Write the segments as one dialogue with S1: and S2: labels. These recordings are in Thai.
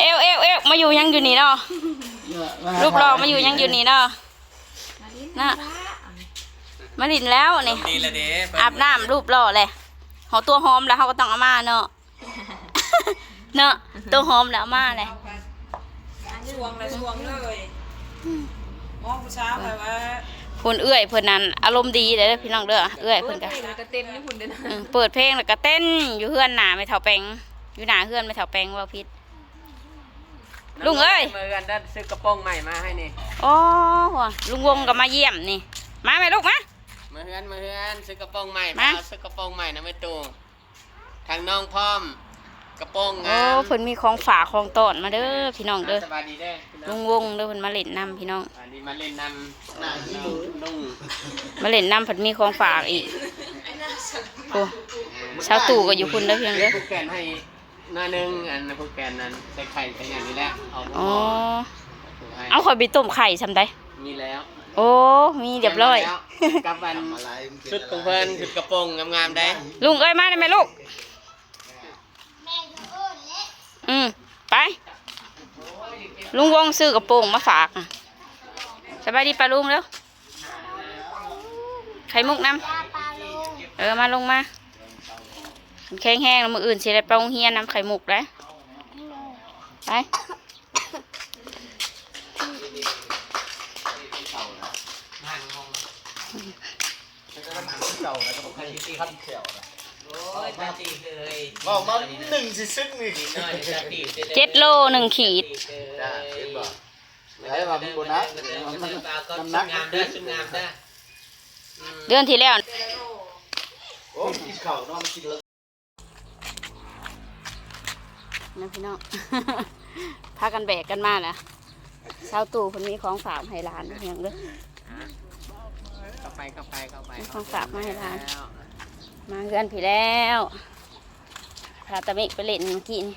S1: เอวเอวเอวมาอยู่ยังอยู่นี่เนาะรูปหล่อมาอยู่ยังอยู่นี่เนาะน่ะมาลินแล้วนี่
S2: ดีละเด้
S1: อาบน้ำรูปหล่อเลยหอตัวหอมแล้วเขาก็ต้องเอามาเนาะเนาะตัวหอมแล้วเอามาเลย
S3: ช่วงเลยช่วงเลยมองผู้เช้าไปว่า
S1: เพิ่นเอื้อยเพิ่นนั้นอารมณ์ดีเลยเด้อพี่น้องเด้อเอื้อยเพิ่นก็
S4: ก็เต็มนี่คุณเด้อ
S1: อืมเปิดเพลงแล้วก็เต้นอยู่เฮือนหน้าไม่เท่าแปง อยู่หน้าเฮือนไม่เท่าแปงว่าพิษลุงเอ้ย
S2: เมื่อกันได้ซื้อกระโปรงใหม่มาให้นี่
S1: โอ้โหลุงวงก็มาเยี่ยมนี่ มาไหมลูกมา
S2: เมื่อเฮือนเมื่อเฮือนซื้อกระโปรงใหม่
S1: มา
S2: มาเอาซื้อกระโปรงใหม่นะไม่ตูทางน้องพร้อมกระโปรง
S1: โอ้
S2: งาม
S1: เพิ่นมีของฝากของต้อนมาเด้อพี่น้องเด้อ
S2: สบายดีเด้อพี่น้
S1: ลุ
S2: อง
S1: งวงเด้อเพิ่นมาเล่นน้ำพี่น้อง
S2: อันนี้มาเล่นนำหน้าที่ลุง
S1: มาเล่นน้ำเพิ่นมีของฝากอีกโอ้ชาวตู่ก็อยู่พุ่นเด้อพี่น้องเด้อ
S2: ผู้แกนให้หน้าหนึงอันนั้นผู้แกนนั้นใส่ไข่ใส่อย่างนี้แหละเอา
S1: อ๋อ
S2: ให้
S1: เอาข่อยไปต้มไข่ซำได้
S2: มีแล้ว
S1: โอ้ มีเรียบร้อย
S2: แล้วกับอันชุดของเพิ่นชุดกระโปรงงามๆได้
S1: ลุงเอ้ยมาได้ไหมลูก อืมไป ลุงวงซื้อกระโปรงมาฝากอะสบายดีปลาลุงเร็วไข่มุกน้ำเออ มาลงมา แข็งแห้งแล้วมืออื่นสิได้ไปโรงเฮียนน้ำไข่มุกได้ไป
S2: โอ้ยตาตีเลย
S5: บอกมาหนึ่งสิซึ่งนี่
S2: น้อยตาตี
S1: เจ็ดโลหนึ่งขีด
S5: จ้าเห็นบ่ไอ้ว่ามันบ่นะมันมัน
S2: ก็
S5: มัน
S2: ชุ
S5: นั
S2: ด
S5: ก
S2: งามเด้อชุดงามเด้อ
S1: เดือนที่แล้ว
S5: โอ้กินข้าวเนาะมันกินแล้ว
S1: นะพี่น้อง พากันแบกกันมานะชาวตู่คนมีของฝากให้ร้านอย่างเด้อ
S2: เข้าไปเข้าไปเข้าไป
S1: ของฝากมาให้ร้าน มาเฮือนพี่แล้วพาตะเมกไปเล่นเมื่อกี้นี่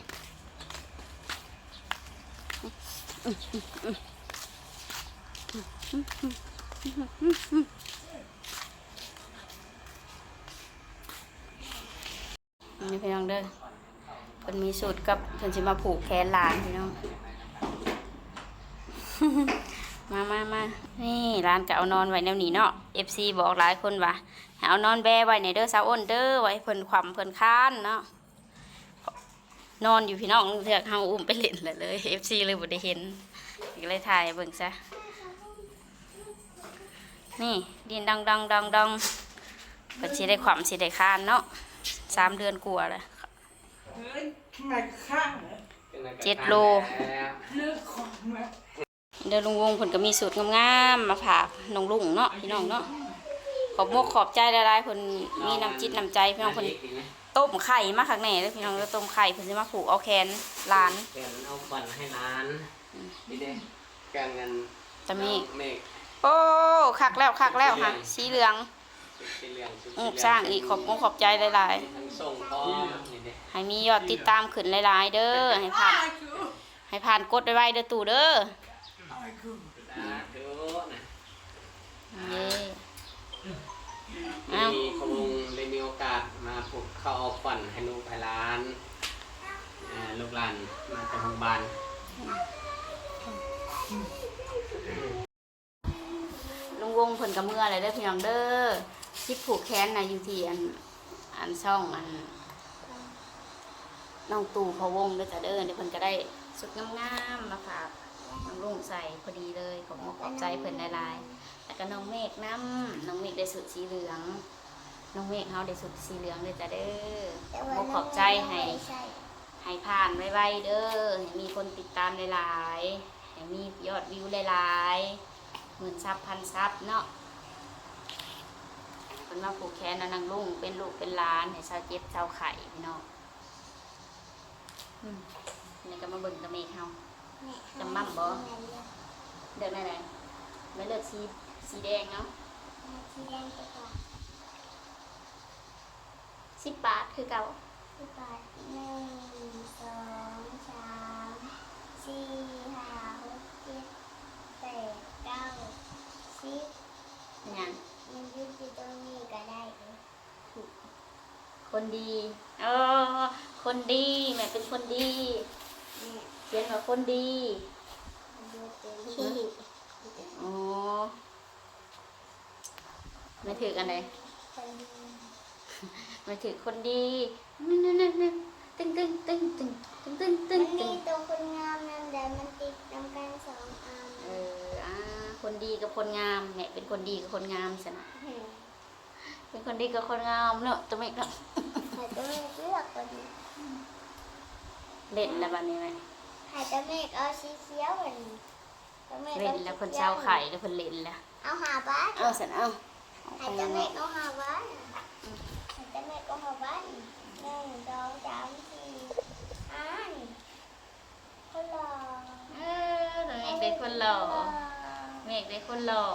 S1: นี่พี่น้องเด้อ เพิ่นมีสูตรกับเพิ่นสิมาผูกแขนหลานพี่น้อง มามามานี่ร้านก็เอานอนไว้แนวนี้เนาะ FC บอกหลายคนว่าให้เอานอนแบไว้ในเด้อสาวอ้นเด้อไว้เพิ่นความเพิ่นค้านเนาะ นอนอยู่พี่น้องเถือกเฮาอุ้มไปเล่นเลยเลย FC เลยบ่ได้เห็นก็เลยถ่ายเบิ่งซะ นี่ดินดังดังดังดังเพิ่นสิได้ความสิได้ค้านเนาะสามเดือนกว่าแล้ว
S3: เฮ้ยมาข้างเหรอ
S1: เจ็ดโล
S3: เลือกของมา
S1: เดินลุงวงเพิ่นก็มีสูตรงามๆมาฝากน้องลุงเนาะพี่น้องเนาะขอบมกขอบใจหลายๆเพิ่นมีน้ำจิตน้ำใจพี่น้องเพิ่นต้มไข่มาข้างในเด้อพี่น้องแล้วต้มไข่เพิ่นสิมาผูกเอาแขนหลาน
S2: แกนเอาฟันให้ร้านนี่เด้แกงเงิน
S1: ตะมี
S2: เมฆ
S1: โอ้คักแล้วคักแล้วค่ะสีเหลือง
S2: สี เหลืองชุด
S1: อื
S2: สี
S1: ม
S2: เหลื
S1: สร้างอีกขอบมกขอบใจหลาย
S2: ทั้งส่งพร้อมนี่เด้
S1: ๆให้มียอดติดตามขึ้นหลายๆเด้อให้ผ่านให้ผ่านกดไว้ๆเด้อตู่เด้อ
S2: สาธุนะ
S1: เย้เอา
S2: มีขบงได้มีโอกาสมาผูกเข้าเอาฟันให้ลูกให้ร้านอ่าลูกหลานมาจากโรงพยาบาล
S1: ลุงวงเพิ่นก็เมื่ออะไรเด้อพี่น้องเด้อ ชิปผูกแขนนะอยู่ที่อันอันช่องอันน้องตู่พะวงเด้อจ้ะเด้อเดี๋ยวเพิ่นก็ได้สุดงามๆมาฝากน้องลุงใส่พอดีเลยขอบคุณขอบใจเพิ่นหลายๆแล้วก็น้องเมฆน้ำน้องเมฆได้สุดสีเหลือง น้องเมฆเฮาได้สุดสีเหลืองเด้อจ้ะเด้อขอบขอบใจให้ให้ผ่านไวๆเด้อให้มีคนติดตามหลายๆให้มียอดวิวหลายๆหมื่นซับพันซับเนาะ เป็นมาผูกแขนเอานางลุงเป็นลูกเป็นหล้านให้ชาวเจ็บชาวไข่พี่น้องอืมนี่ก็มาเบิ่งตะเมฆเฮาจำมั่มบ่เลือกได้ไหนไม่เลือกสีสีแดงเนาะสิบบาทคือเก่า
S4: หนึ่งสองสามสี่ห้าหกเจ็ดแปดเก้าสิบ
S1: เป็นหยัง
S4: ยังยืดอยู่ตรงนี้ก็ได้
S1: คนดีเออคคนดีแม่เป็นคนดีเขียนว่าคนดี
S4: ขี้
S1: อ๋อไม่ถือกันเลย
S4: คนดี
S1: ไม่ถือคนดีนั่นนั่นนั่นนั่นตึ้งตึ้งตึ้งตึ้งตึ้งตึ้งตึ้
S4: มั
S1: ง
S4: น
S1: ตึ้
S4: มี
S1: ง
S4: ตัวคนงามนั่นแต่มันติดนำกันสองอัน
S1: เอออ่าคนดีกับคนงามแม่เป็นคนดีกับคนงามสินะเป็นคนดีกับคนงามเนอะจะไม่เนาะ
S4: หายตัวเมฆเลือกคนนี้
S1: เล่นแล้วบัดนี้ไหม
S4: หายตัวเมฆเอาสีเขียวคนนี้ตัวมฆ
S1: เล่นแล้วคนเช้าไข่แล้วคนเล่นแล้ว
S4: เอาหาบ้าน
S1: เอาสันเอาเอา
S4: หาย
S1: ไป
S4: ตัว
S1: ยัง
S4: เม
S1: ไง
S4: ฆเอาหาบ้านหายตัวเมฆเอาหาบ้านหนึ่งสองสามสี่ห้าคนหล่อ
S1: เออตัวเมฆได้คนหล่อเมฆได้คนหล่อ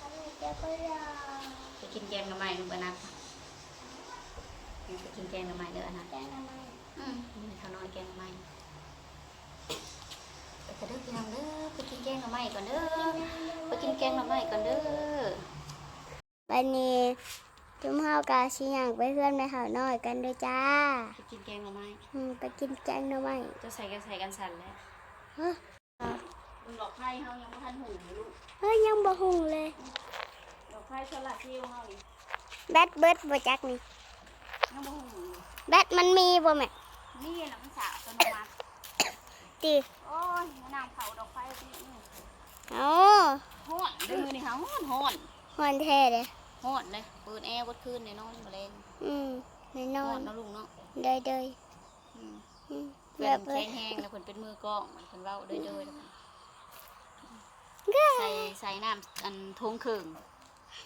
S4: ทำไมเจ้าคนหล่อ
S1: ไปกินแกงหน่อไม้ลูกอนัก ไปกินแกงหน่อไม้เด้ออนัก
S4: แกทำไม
S1: อืมมีข้าวน้อยแกงหน่อไม้ไปกระเด้อพี่น้องเด้อไปกินแกงหน่อไม้ก่อนเด้อไปกินแกงหน่อไม้ก่อนเด้อ
S4: วันนี้จุ่มเฮากาชิย่างไปเพื่อนไปหาน้อยกันด้วยจ้า
S1: ไปกินแกงหน่อไม้
S4: อืมไปกินแกงหน่อไม้
S1: จะใส่กันใส่กันสั่นแล้ว
S4: ฮะ
S1: มึงหลอกไพ่เฮายังไม่ทันหูลูก
S4: เฮ้ยยังบ่หุงเลย
S1: หลอกไพ่ฉลาดเที่ยวเฮานี่
S4: แบตเบิดบ่จักนี่
S1: ยังบ่หู
S4: แบตมันมีบ่แม่
S1: นี่แหละมันสาวตัวน้องมา
S4: ติ
S1: โอ้ยมะนาวเผาดอกไฟที่นี่
S4: เอ้า
S1: ฮ้อนเด้อนี่ค่ะฮ้อนฮ้อน
S4: ฮอนแท้เด้
S1: ฮ้อนเลยเปิดแอร์บดคืนในนอนมาเล่น
S4: อืมแน่นอ
S1: ฮ้อนนเนาะลุงเนาะ
S4: เด้ยเด้ย
S1: อืม
S4: อืม
S1: เพิ่
S4: แบ
S1: น
S4: บเล
S1: แข็
S4: ย
S1: งแห้งแล้วเพิ่นเป็นมือกล้องมันเพิ่นเว้าเด้อๆแล้วใส่ใส่น้ำอันทงครึ่ง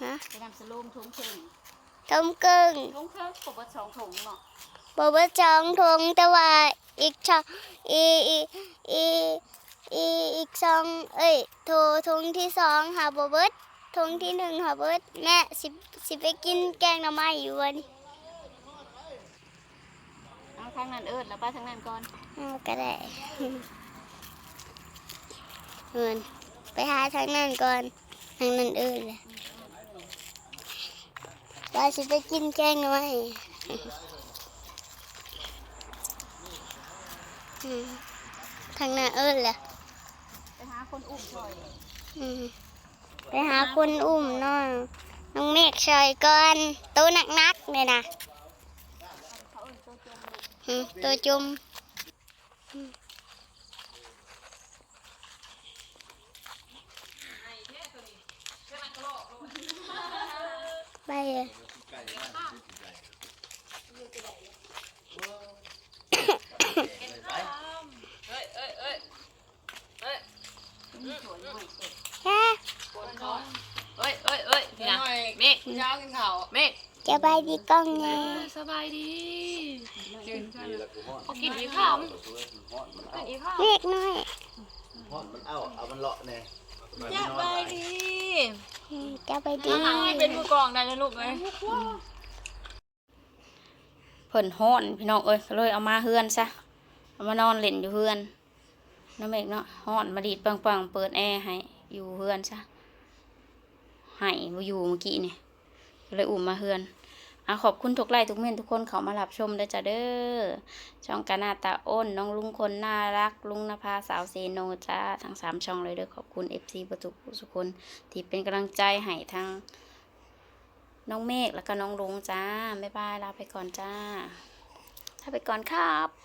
S4: ฮะ
S1: ใส่น้ำสโลมทงครึ่ง
S4: ต้มกึ่ง
S1: ทงครึ่งปกติสองถุงเนาะ
S4: บ่เบิดจองทงแต่ว่าอีกช่องอีอีอีอีอีกสองเอ้ยโทรทงที่สองหาบ่เบิดทงที่หนึ่งหาเบิดแม่สิสิไปกินแกงหน่อไม้อยู่วันนี้
S1: เอาทางนั้นเอิ้นแล้วป้าทางนั้นก่อน
S4: เอาก็ได้เงินไปหาทางนั้นก่อนทางนั้นเอื่นเลย ว่าสิไปกินแกงหน่อไม้อืมทางนั้นเอื่นเลย
S1: ไปหาคนอุ้มช่วย
S4: อืมไปหาคนอุ้มน้องน้องเมฆชอยก่อนตัวหนักๆเลยนะ
S1: เขาเอิ้นตัวจมลูก
S4: อืมตัวจุ่มอืมไปเลย
S3: เอ้ยเอ้ยเอ้ยเอ้ย
S1: มีสวนหน่อยเอ็ด
S4: แค่
S3: ปวดคอ
S1: เอ้ยเอ้ยเอ้ย
S3: เดี๋ยว
S1: นะ
S3: หน่อย
S1: เมฆ
S3: เช้ากินข้าว
S1: เมฆ
S4: จะไปดีกล้องไง
S3: สบายดีกิน
S5: นี่แหละกูฮ้อน
S3: พอกินอีกข้าว
S5: ฮ้อนมันเอา
S3: อีกข้าว
S4: เมฆน้อย
S5: ฮ้อนมันเอาเอามันเลาะแน่
S3: สบายดี
S4: อืม จะไปดี
S3: อาหารเป็นมือกลองได้นะลูกเลย
S1: เพิ่นฮ้อนพี่น้องเอ้ยก็เลยเอามาเฮือนซะเอามานอนเล่นอยู่เฮือนน้องเมฆเนาะฮ้อนมาดีดปังๆเปิดแอร์ให้อยู่เฮือนซะให้บ่อยู่เมื่อกี้นี่ก็เลยอุ้มมาเฮือน อะขอบคุณทุกไลค์ทุกเมนทุกคนเขามารับชมเด้อจ้าเด้อ ช่องกานาตาอ้น น้องลุงคนน่ารัก ลุงนภาสาวเซโนจ้าทั้งสามช่องเลยเด้อขอบคุณเอฟซีประทุกทุกคน ที่เป็นกำลังใจให้ทั้งน้องเมฆแล้วก็น้องลุงจ้าบ๊ายบายลาไปก่อนจ้าลาไปก่อนครับ